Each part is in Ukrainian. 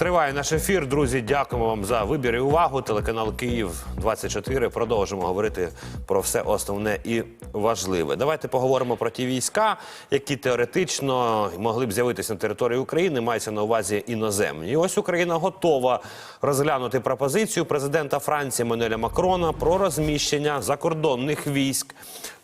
Триває наш ефір. Друзі, дякуємо вам за вибір і увагу. Телеканал Київ 24 Продовжимо говорити про все основне і важливе. Давайте поговоримо про ті війська, які теоретично могли б з'явитися на території України. Мається на увазі іноземні. І ось Україна готова розглянути пропозицію президента Франції Мануеля Макрона про розміщення закордонних військ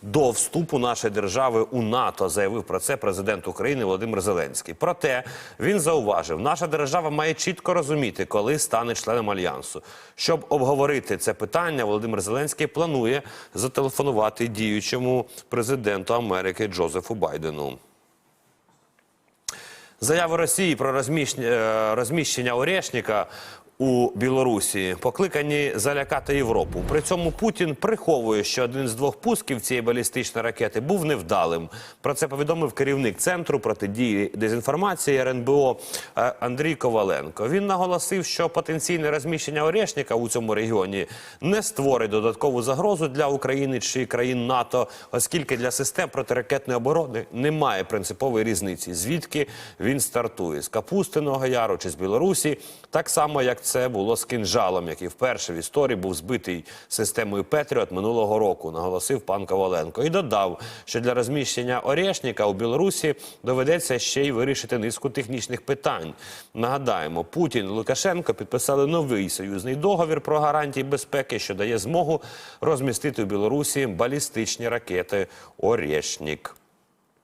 до вступу нашої держави у НАТО. Заявив про це президент України Володимир Зеленський. Проте він зауважив, наша держава має чітко розуміти, коли стане членом альянсу. Щоб обговорити це питання, Володимир Зеленський планує зателефонувати діючому президенту Америки Джозефу Байдену. Заяви Росії про е, розміщення Орешника у Білорусі покликані залякати Європу. При цьому Путін приховує, що один з двох пусків цієї балістичної ракети був невдалим. Про це повідомив керівник центру протидії дезінформації РНБО е, Андрій Коваленко. Він наголосив, що потенційне розміщення Орешника у цьому регіоні не створить додаткову загрозу для України чи країн НАТО, оскільки для систем протиракетної оборони немає принципової різниці, звідки він стартує з Капустиного Яру чи з Білорусі, так само як це було з кинжалом, який вперше в історії був збитий системою Петріот минулого року, наголосив пан Коваленко. І додав, що для розміщення Орешника у Білорусі доведеться ще й вирішити низку технічних питань. Нагадаємо, Путін і Лукашенко підписали новий союзний договір про гарантії безпеки, що дає змогу розмістити у Білорусі балістичні ракети Орешнік.